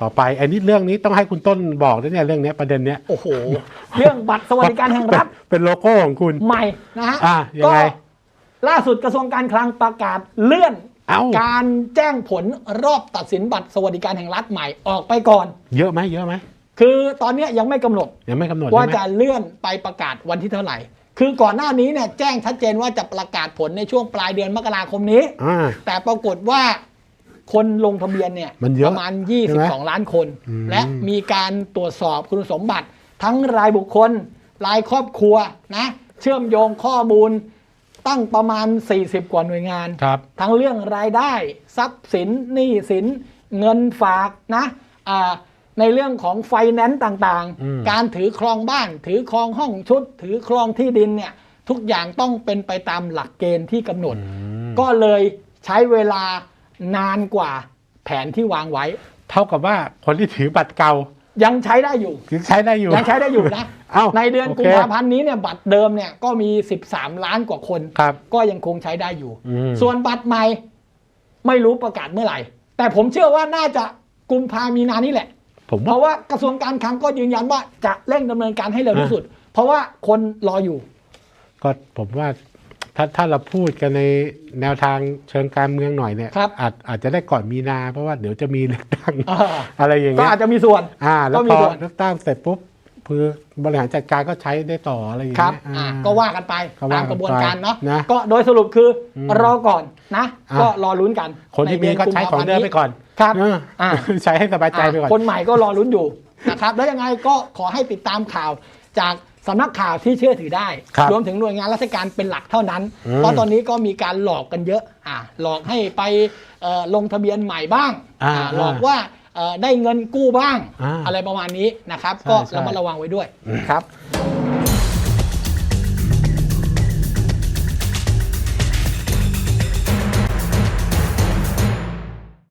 ต่อไปอันนี้เรื่องนี้ต้องให้คุณต้นบอกด้วยเนี่ยเรื่องเนี้ยประเด็นเนี้ยโอ้โห เรื่องบัตรสวัสดิการแห่งรัฐ เป็นโลโก้ของคุณใหม่นะฮะอะยังก็ไง ล่าสุดกระทรวงการคลังประกาศเลื่อน เอ้า การแจ้งผลรอบตัดสินบัตรสวัสดิการแห่งรัฐใหม่ออกไปก่อน เยอะไหมเยอะไหมคือตอนเนี้ยยังไม่กำหนดยังไม่กำหนดว่าใช่ไหมจะเลื่อนไปประกาศวันที่เท่าไหร่ คือก่อนหน้านี้เนี่ยแจ้งชัดเจนว่าจะประกาศผลในช่วงปลายเดือนมกราคมนี้ อ่าแต่ปรากฏว่า คนลงทะเบียนเนี่ยมันเยอะประมาณใช่ไหม22 ล้านคนอืมและมีการตรวจสอบคุณสมบัติ ทั้งรายบุคคล รายครอบครัวนะเชื่อมโยงข้อมูลตั้งประมาณ 40 กว่าหน่วยงานครับทั้งเรื่องรายได้ ทรัพย์สินหนี้สิน เงินฝากนะอ่าในเรื่องของไฟแนนซ์ต่างอืมๆการถือครองบ้าน ถือครองห้องชุด ถือครองที่ดินเนี่ยทุกอย่างต้องเป็นไปตามหลักเกณฑ์ที่กำหนดอืมก็เลยใช้เวลา นานกว่าแผนที่วางไว้ เท่ากับว่าคนที่ถือบัตรเก่ายังใช้ได้อยู่ยังใช้ได้อยู่ยังใช้ได้อยู่นะเอ้าในเดือนโอเคกุมภาพันธ์นี้เนี่ยบัตรเดิมเนี่ยก็มี 13 ล้านกว่าคนครับก็ยังคงใช้ได้อยู่อืมส่วนบัตรใหม่ไม่รู้ประกาศเมื่อไหร่ แต่ผมเชื่อว่าน่าจะกุมภามีนานี่แหละผมเพว่าราะว่ากระทรวงการคลังก็ยืนยันว่าจะเร่งดำเนินการให้เร็วที่อะสุด เพราะว่าคนรออยู่ ก็ผมว่า ถ้าถ้าเราพูดกันในแนวทางเชิงการเมืองหน่อยเนี่ยครับ อาจอาจจะได้ก่อนมีนา เพราะว่าเดี๋ยวจะมีเลือกตั้งอ่าอะไรอย่างก็เงี้ยอาจจะมีส่วน อ่า แล้วก็มีพอส่วน เลือกตั้งเสร็จปุ๊บคือบริหารจัดการก็ใช้ได้ต่ออะไรอย่างครับเงี้ยอ่า อ่าก็ว่ากันไปก็ว่าตามกระบวนการเนาะนะก็โดยสรุปคืออมรอก่อนนะ อะ ก็รอลุ้นกันคนที่มีใดืก็ใช้ของเดิมไปก่อนครับ เอออ่า ใช้ให้สบายใจไปก่อนอะคนใหม่ก็รอลุ้นอยู่นะครับ แล้วยังไงก็ขอให้ติดตามข่าวจาก สำนักข่าวที่เชื่อถือได้ ครับรวมถึงหน่วยงานราชการเป็นหลักเท่านั้น อืม เพราะตอนนี้ก็มีการหลอกกันเยอะอ่าหลอกให้ไปเอ่อลงทะเบียนใหม่บ้างอ่าอ่าหลอกว่าเอ่อได้เงินกู้บ้างอ่าอะไรประมาณนี้นะครับใช่ก็ใช่ ระมัดระวังไว้ด้วยครับ